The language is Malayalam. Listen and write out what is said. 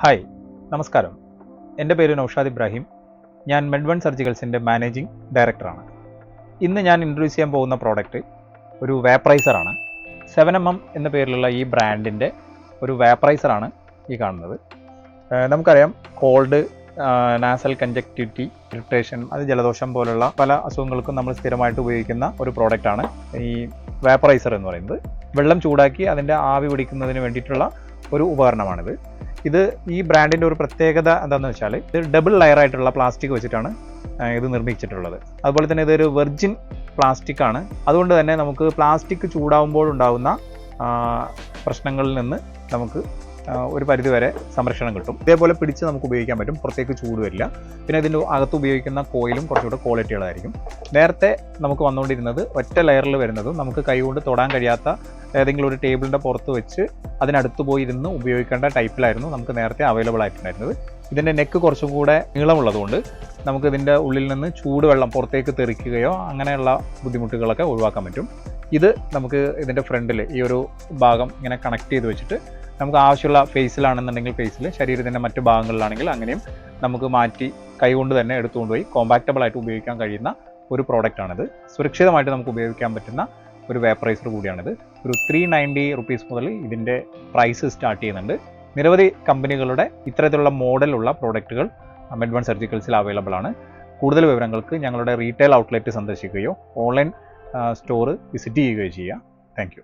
ഹായ് നമസ്കാരം. എന്റെ പേര് നൌഷാദ് ഇബ്രാഹിം. ഞാൻ മെഡ്വൺ സർജിക്കൽസിന്റെ മാനേജിംഗ് ഡയറക്ടറാണ്. ഇന്ന് ഞാൻ ഇൻട്രൊഡ്യൂസ് ചെയ്യാൻ പോകുന്ന പ്രോഡക്റ്റ് ഒരു വേപ്രൈസറാണ്. സെവൻ എം എം എന്ന പേരിലുള്ള ഈ ബ്രാൻഡിന്റെ ഒരു വേപ്രൈസറാണ് ഈ കാണുന്നത്. നമുക്കറിയാം കോൾഡ് നാസൽ കഞ്ചക്ടിവിറ്റി ഇറിറ്റേഷൻ അത് ജലദോഷം പോലുള്ള പല അസുഖങ്ങൾക്കും നമ്മൾ സ്ഥിരമായിട്ട് ഉപയോഗിക്കുന്ന ഒരു പ്രോഡക്റ്റാണ് ഈ വേപ്പറൈസർ എന്ന് പറയുന്നത്. വെള്ളം ചൂടാക്കി അതിന്റെ ആവി പിടിക്കുന്നതിന് വേണ്ടിയിട്ടുള്ള ഒരു ഉപകരണമാണിത്. ഇത് ഈ ബ്രാൻഡിന്റെ ഒരു പ്രത്യേകത എന്താണെന്ന് വെച്ചാൽ ഇത് ഡബിൾ ലെയർ ആയിട്ടുള്ള പ്ലാസ്റ്റിക് വെച്ചിട്ടാണ് ഇത് നിർമ്മിച്ചിട്ടുള്ളത്. അതുപോലെ തന്നെ ഇതൊരു വെർജിൻ പ്ലാസ്റ്റിക് ആണ്. അതുകൊണ്ട് തന്നെ നമുക്ക് പ്ലാസ്റ്റിക് ചൂടാവുമ്പോൾ ഉണ്ടാകുന്ന പ്രശ്നങ്ങളിൽ നിന്ന് നമുക്ക് ഒരു പരിധിവരെ സംരക്ഷണം കിട്ടും. ഇതേപോലെ പിടിച്ച് നമുക്ക് ഉപയോഗിക്കാൻ പറ്റും പുറത്തേക്ക് ചൂട് വരില്ല. പിന്നെ ഇതിന്റെ അകത്ത് ഉപയോഗിക്കുന്ന കോയിലും കുറച്ചുകൂടെ ക്വാളിറ്റികളായിരിക്കും നേരത്തെ നമുക്ക് വന്നുകൊണ്ടിരുന്നത് ഒറ്റ ലെയറിൽ വരുന്നതും നമുക്ക് കൈകൊണ്ട് തൊടാൻ കഴിയാത്ത ഏതെങ്കിലും ഒരു ടേബിളിന്റെ പുറത്ത് വെച്ച് അതിനടുത്ത് പോയി ഇരുന്ന് ഉപയോഗിക്കേണ്ട ടൈപ്പിലായിരുന്നു നമുക്ക് നേരത്തെ അവൈലബിൾ ആയിട്ടുണ്ടായിരുന്നത്. ഇതിന്റെ നെക്ക് കുറച്ചും കൂടെ നീളമുള്ളതുകൊണ്ട് നമുക്ക് ഇതിന്റെ ഉള്ളിൽ നിന്ന് ചൂടുവെള്ളം പുറത്തേക്ക് തെറിക്കുകയോ അങ്ങനെയുള്ള ബുദ്ധിമുട്ടുകളൊക്കെ ഒഴിവാക്കാൻ പറ്റും. ഇത് നമുക്ക് ഇതിന്റെ ഫ്രണ്ടിൽ ഈ ഒരു ഭാഗം ഇങ്ങനെ കണക്ട് ചെയ്ത് വെച്ചിട്ട് നമുക്ക് ആവശ്യമുള്ള ഫേസിലാണെന്നുണ്ടെങ്കിൽ ഫേസിൽ ശരീരത്തിന്റെ മറ്റു ഭാഗങ്ങളിലാണെങ്കിൽ അങ്ങനെയും നമുക്ക് മാറ്റി കൈകൊണ്ട് തന്നെ എടുത്തുകൊണ്ടുപോയി കോമ്പാക്റ്റബിൾ ആയിട്ട് ഉപയോഗിക്കാൻ കഴിയുന്ന ഒരു പ്രോഡക്റ്റാണിത് സുരക്ഷിതമായിട്ട് നമുക്ക് ഉപയോഗിക്കാൻ പറ്റുന്ന ഒരു വേപ്പറൈസർ കൂടിയാണിത്. ഒരു ത്രീ നയന്റി റുപ്പീസ് മുതൽ ഇതിന്റെ പ്രൈസ് സ്റ്റാർട്ട് ചെയ്യുന്നുണ്ട്. നിരവധി കമ്പനികളുടെ ഇത്തരത്തിലുള്ള മോഡലുള്ള പ്രോഡക്റ്റുകൾ മെഡ്വൺ സർജിക്കൽസിൽ അവൈലബിൾ ആണ്. കൂടുതൽ വിവരങ്ങൾക്ക് ഞങ്ങളുടെ റീറ്റെയിൽ ഔട്ട്ലെറ്റ് സന്ദർശിക്കുകയോ ഓൺലൈൻ സ്റ്റോർ വിസിറ്റ് ചെയ്യുകയോ ചെയ്യുക. താങ്ക്